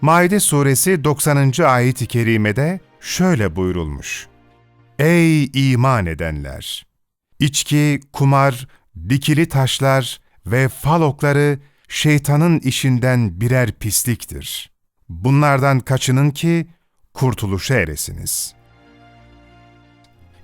Maide suresi 90. ayet-i kerimede şöyle buyurulmuş. Ey iman edenler! İçki, kumar, dikili taşlar ve fal okları şeytanın işinden birer pisliktir. Bunlardan kaçının ki kurtuluşa eresiniz.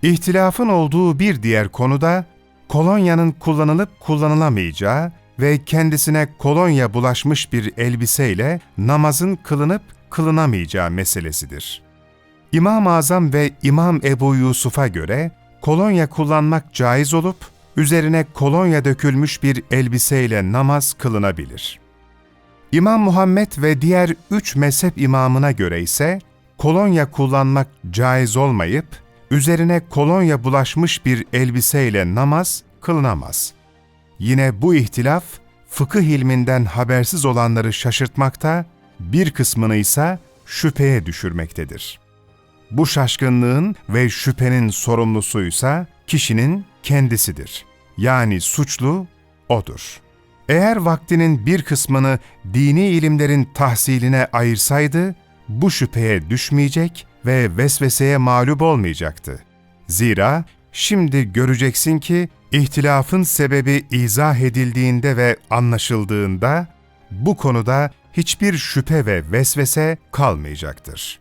İhtilafın olduğu bir diğer konuda kolonyanın kullanılıp kullanılamayacağı ve kendisine kolonya bulaşmış bir elbiseyle namazın kılınıp kılınamayacağı meselesidir. İmam-ı Azam ve İmam Ebu Yusuf'a göre kolonya kullanmak caiz olup, üzerine kolonya dökülmüş bir elbiseyle namaz kılınabilir. İmam Muhammed ve diğer üç mezhep imamına göre ise kolonya kullanmak caiz olmayıp, üzerine kolonya bulaşmış bir elbiseyle namaz kılınamaz. Yine bu ihtilaf, fıkıh ilminden habersiz olanları şaşırtmakta, bir kısmını ise şüpheye düşürmektedir. Bu şaşkınlığın ve şüphenin sorumlusuysa kişinin kendisidir. Yani suçlu odur. Eğer vaktinin bir kısmını dini ilimlerin tahsiline ayırsaydı, bu şüpheye düşmeyecek ve vesveseye mağlup olmayacaktı. Zira şimdi göreceksin ki ihtilafın sebebi izah edildiğinde ve anlaşıldığında bu konuda hiçbir şüphe ve vesvese kalmayacaktır.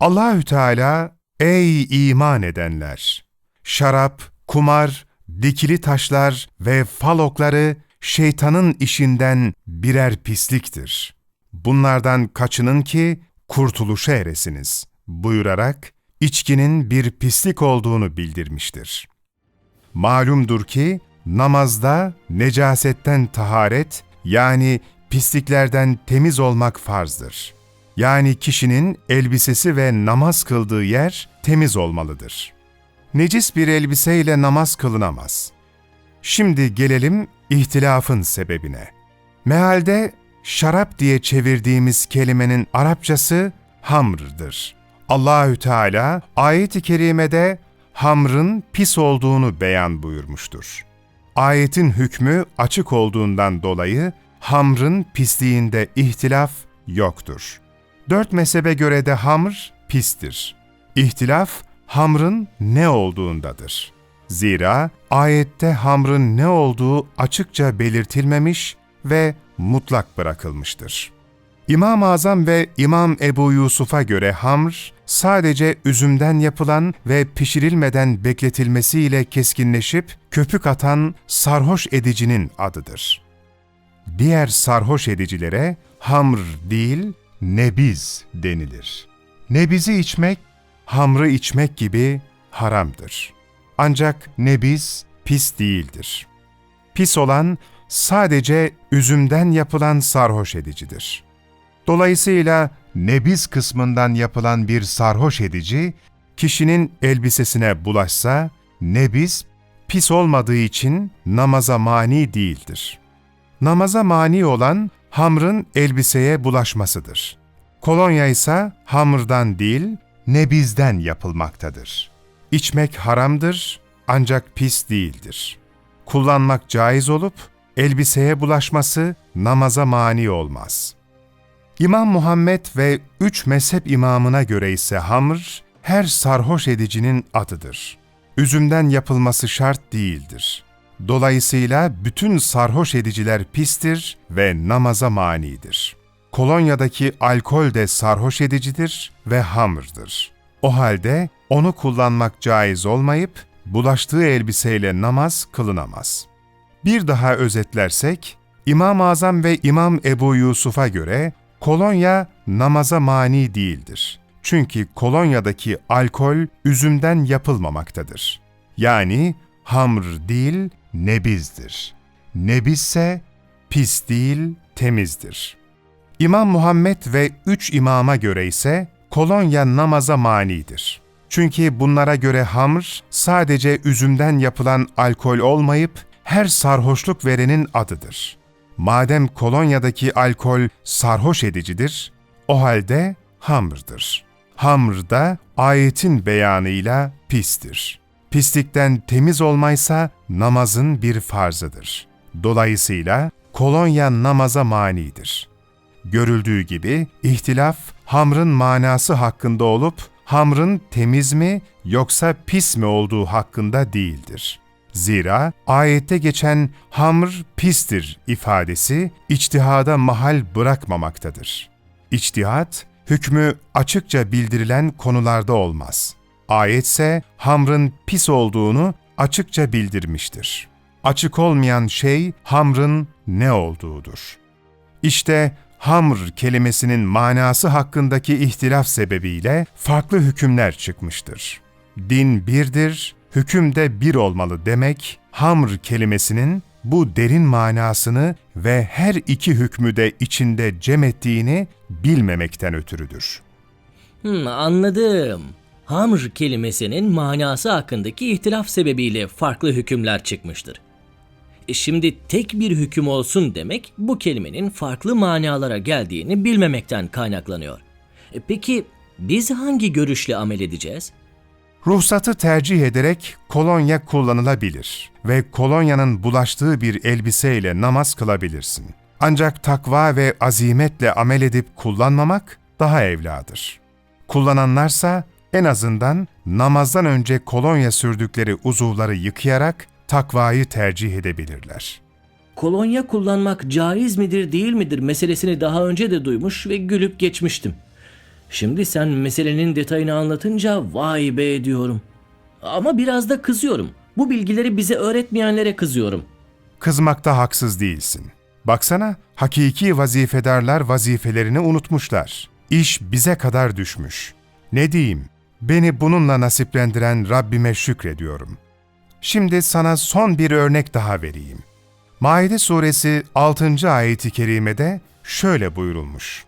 Allahü Teala ey iman edenler şarap, kumar, dikili taşlar ve fal okları şeytanın işinden birer pisliktir. Bunlardan kaçının ki kurtuluşa eresiniz buyurarak içkinin bir pislik olduğunu bildirmiştir. Malumdur ki namazda necasetten taharet yani pisliklerden temiz olmak farzdır. Yani kişinin elbisesi ve namaz kıldığı yer temiz olmalıdır. Necis bir elbiseyle namaz kılınamaz. Şimdi gelelim ihtilafın sebebine. Mealde şarap diye çevirdiğimiz kelimenin Arapçası hamrdır. Allahü Teala ayet-i kerimede hamrın pis olduğunu beyan buyurmuştur. Ayetin hükmü açık olduğundan dolayı hamrın pisliğinde ihtilaf yoktur. Dört mezhebe göre de hamr pistir. İhtilaf hamrın ne olduğundadır. Zira ayette hamrın ne olduğu açıkça belirtilmemiş ve mutlak bırakılmıştır. İmam-ı Azam ve İmam Ebu Yusuf'a göre hamr, sadece üzümden yapılan ve pişirilmeden bekletilmesiyle keskinleşip köpük atan sarhoş edicinin adıdır. Diğer sarhoş edicilere hamr değil, nebiz denilir. Nebizi içmek, hamrı içmek gibi haramdır. Ancak nebiz pis değildir. Pis olan sadece üzümden yapılan sarhoş edicidir. Dolayısıyla nebiz kısmından yapılan bir sarhoş edici, kişinin elbisesine bulaşsa, nebiz pis olmadığı için namaza mani değildir. Namaza mani olan hamrın elbiseye bulaşmasıdır. Kolonya ise hamurdan değil, nebizden yapılmaktadır. İçmek haramdır ancak pis değildir. Kullanmak caiz olup elbiseye bulaşması namaza mani olmaz. İmam Muhammed ve üç mezhep imamına göre ise hamr, her sarhoş edicinin adıdır. Üzümden yapılması şart değildir. Dolayısıyla bütün sarhoş ediciler pistir ve namaza manidir. Kolonyadaki alkol de sarhoş edicidir ve hamırdır. O halde onu kullanmak caiz olmayıp, bulaştığı elbiseyle namaz kılınamaz. Bir daha özetlersek, İmam-ı Azam ve İmam Ebu Yusuf'a göre kolonya namaza mani değildir. Çünkü kolonyadaki alkol üzümden yapılmamaktadır. Yani hamr değil, nebizdir. Nebizse pis değil, temizdir. İmam Muhammed ve üç imama göre ise kolonya namaza manidir. Çünkü bunlara göre hamr sadece üzümden yapılan alkol olmayıp her sarhoşluk verenin adıdır. Madem kolonyadaki alkol sarhoş edicidir, o halde hamrdır. Hamr da ayetin beyanıyla pistir. Pislikten temiz olmaysa namazın bir farzıdır. Dolayısıyla kolonya namaza manidir. Görüldüğü gibi ihtilaf hamrın manası hakkında olup hamrın temiz mi yoksa pis mi olduğu hakkında değildir. Zira ayette geçen hamr pistir ifadesi içtihada mahal bırakmamaktadır. İçtihat, hükmü açıkça bildirilen konularda olmaz. Ayetse hamrın pis olduğunu açıkça bildirmiştir. Açık olmayan şey hamrın ne olduğudur. İşte hamr kelimesinin manası hakkındaki ihtilaf sebebiyle farklı hükümler çıkmıştır. Din birdir, hüküm de bir olmalı demek, hamr kelimesinin bu derin manasını ve her iki hükmü de içinde cem ettiğini bilmemekten ötürüdür. Hmm, anladım. Hamr kelimesinin manası hakkındaki ihtilaf sebebiyle farklı hükümler çıkmıştır. E şimdi tek bir hüküm olsun demek bu kelimenin farklı manalara geldiğini bilmemekten kaynaklanıyor. E peki biz hangi görüşle amel edeceğiz? Ruhsatı tercih ederek kolonya kullanılabilir ve kolonyanın bulaştığı bir elbiseyle namaz kılabilirsin. Ancak takva ve azimetle amel edip kullanmamak daha evladır. Kullananlarsa en azından namazdan önce kolonya sürdükleri uzuvları yıkayarak takvayı tercih edebilirler. Kolonya kullanmak caiz midir değil midir meselesini daha önce de duymuş ve gülüp geçmiştim. Şimdi sen meselenin detayını anlatınca vay be diyorum. Ama biraz da kızıyorum. Bu bilgileri bize öğretmeyenlere kızıyorum. Kızmakta haksız değilsin. Baksana, hakiki vazifedarlar vazifelerini unutmuşlar. İş bize kadar düşmüş. Ne diyeyim? Beni bununla nasiplendiren Rabbime şükrediyorum. Şimdi sana son bir örnek daha vereyim. Maide suresi 6. ayeti kerimede şöyle buyurulmuş.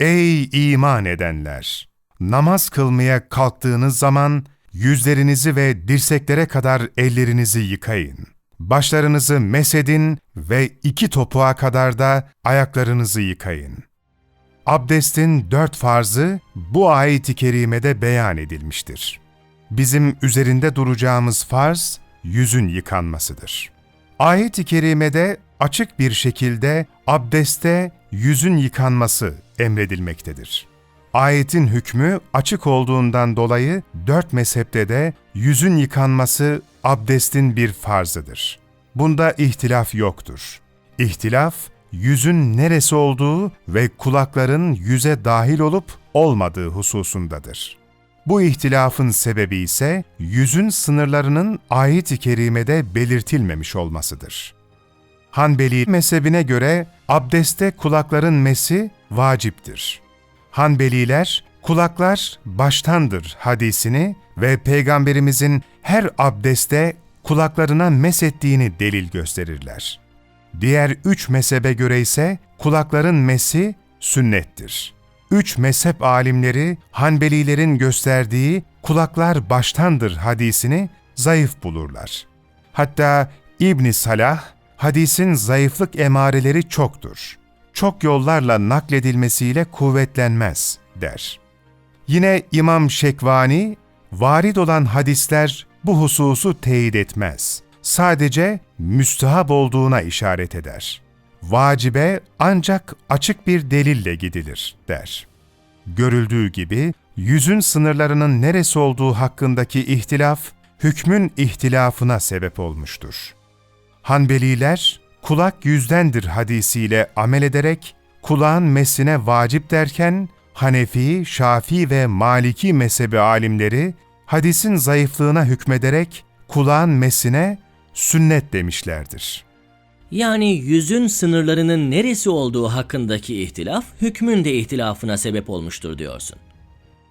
Ey iman edenler! Namaz kılmaya kalktığınız zaman yüzlerinizi ve dirseklere kadar ellerinizi yıkayın. Başlarınızı mesedin ve iki topuğa kadar da ayaklarınızı yıkayın. Abdestin dört farzı bu ayet-i kerimede beyan edilmiştir. Bizim üzerinde duracağımız farz yüzün yıkanmasıdır. Ayet-i kerimede açık bir şekilde abdeste yüzün yıkanması emredilmektedir. Ayetin hükmü açık olduğundan dolayı dört mezhepte de yüzün yıkanması abdestin bir farzıdır. Bunda ihtilaf yoktur. İhtilaf, yüzün neresi olduğu ve kulakların yüze dahil olup olmadığı hususundadır. Bu ihtilafın sebebi ise yüzün sınırlarının ayet-i kerimede belirtilmemiş olmasıdır. Hanbeli mezhebine göre abdeste kulakların mesi vaciptir. Hanbeliler kulaklar baştandır hadisini ve Peygamberimizin her abdeste kulaklarına mesettiğini delil gösterirler. Diğer üç mezhebe göre ise kulakların mesi sünnettir. Üç mezhep alimleri Hanbelilerin gösterdiği kulaklar baştandır hadisini zayıf bulurlar. Hatta İbn Salah hadisin zayıflık emareleri çoktur. Çok yollarla nakledilmesiyle kuvvetlenmez der. Yine İmam Şekvani, varid olan hadisler bu hususu teyit etmez. Sadece müstehap olduğuna işaret eder. Vacibe ancak açık bir delille gidilir der. Görüldüğü gibi yüzün sınırlarının neresi olduğu hakkındaki ihtilaf, hükmün ihtilafına sebep olmuştur. Hanbeliler, kulak yüzdendir hadisiyle amel ederek, kulağın mesine vacip derken, Hanefi, Şafii ve Maliki mezhebi alimleri, hadisin zayıflığına hükmederek, kulağın mesine sünnet demişlerdir. Yani yüzün sınırlarının neresi olduğu hakkındaki ihtilaf hükmün de ihtilafına sebep olmuştur diyorsun.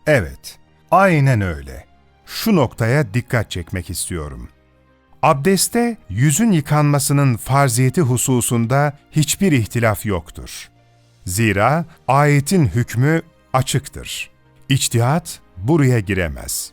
Evet, aynen öyle. Şu noktaya dikkat çekmek istiyorum. Abdeste yüzün yıkanmasının farziyeti hususunda hiçbir ihtilaf yoktur. Zira ayetin hükmü açıktır. İçtihat buraya giremez.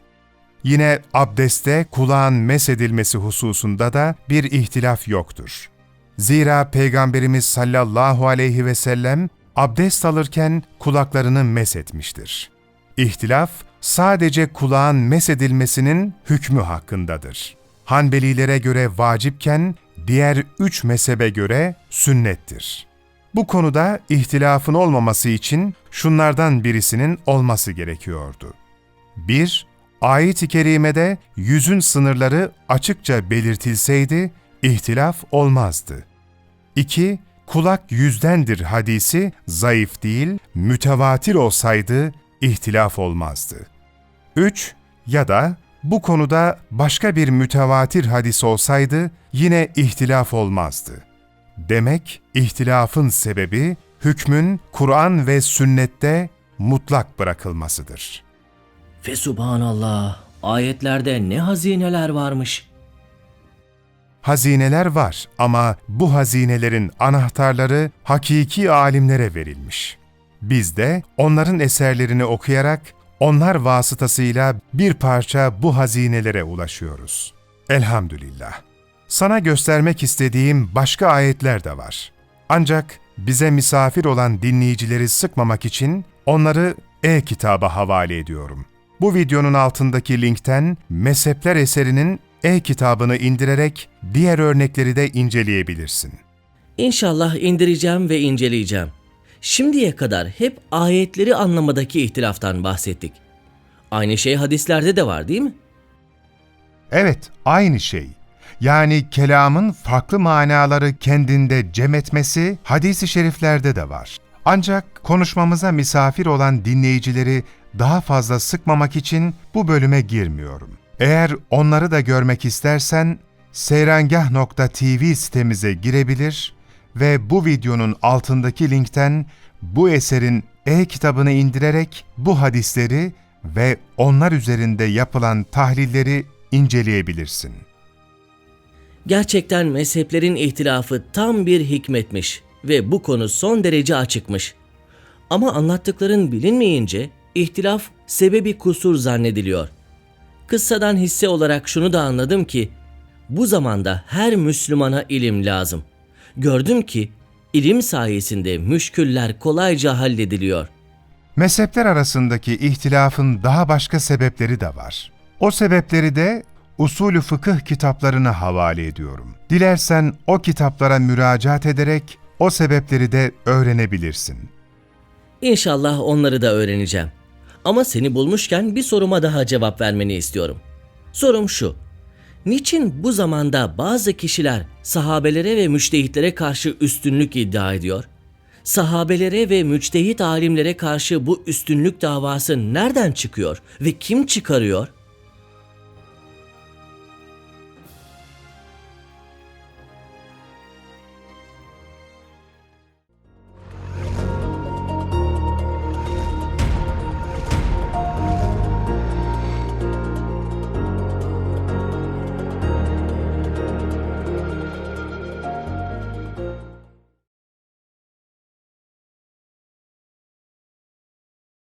Yine abdeste kulağın mesedilmesi hususunda da bir ihtilaf yoktur. Zira Peygamberimiz sallallahu aleyhi ve sellem abdest alırken kulaklarını mesetmiştir. İhtilaf sadece kulağın mesedilmesinin hükmü hakkındadır. Hanbelilere göre vacipken diğer üç mezhebe göre sünnettir. Bu konuda ihtilafın olmaması için şunlardan birisinin olması gerekiyordu. 1. Ayet-i kerimede yüzün sınırları açıkça belirtilseydi ihtilaf olmazdı. 2. Kulak yüzdendir hadisi zayıf değil, mütevatir olsaydı ihtilaf olmazdı. 3. Ya da bu konuda başka bir mütevatir hadis olsaydı yine ihtilaf olmazdı. Demek ihtilafın sebebi hükmün Kur'an ve sünnette mutlak bırakılmasıdır. Fesubhanallah. Ayetlerde ne hazineler varmış. Hazineler var ama bu hazinelerin anahtarları hakiki alimlere verilmiş. Biz de onların eserlerini okuyarak onlar vasıtasıyla bir parça bu hazinelere ulaşıyoruz. Elhamdülillah. Sana göstermek istediğim başka ayetler de var. Ancak bize misafir olan dinleyicileri sıkmamak için onları e-kitaba havale ediyorum. Bu videonun altındaki linkten Mezhepler eserinin e-kitabını indirerek diğer örnekleri de inceleyebilirsin. İnşallah indireceğim ve inceleyeceğim. Şimdiye kadar hep ayetleri anlamadaki ihtilaftan bahsettik. Aynı şey hadislerde de var değil mi? Evet, aynı şey. Yani kelamın farklı manaları kendinde cem etmesi hadis-i şeriflerde de var. Ancak konuşmamıza misafir olan dinleyicileri daha fazla sıkmamak için bu bölüme girmiyorum. Eğer onları da görmek istersen seyrengah.tv sitemize girebilir ve bu videonun altındaki linkten bu eserin e-kitabını indirerek bu hadisleri ve onlar üzerinde yapılan tahlilleri inceleyebilirsin. Gerçekten mezheplerin ihtilafı tam bir hikmetmiş ve bu konu son derece açıkmış. Ama anlattıkların bilinmeyince ihtilaf sebebi kusur zannediliyor. Kıssadan hisse olarak şunu da anladım ki bu zamanda her Müslümana ilim lazım. Gördüm ki ilim sayesinde müşküller kolayca hallediliyor. Mezhepler arasındaki ihtilafın daha başka sebepleri de var. O sebepleri de usulü fıkıh kitaplarına havale ediyorum. Dilersen o kitaplara müracaat ederek o sebepleri de öğrenebilirsin. İnşallah onları da öğreneceğim. Ama seni bulmuşken bir soruma daha cevap vermeni istiyorum. Sorum şu. Niçin bu zamanda bazı kişiler sahabelere ve müçtehitlere karşı üstünlük iddia ediyor? Sahabelere ve müçtehit alimlere karşı bu üstünlük davası nereden çıkıyor ve kim çıkarıyor?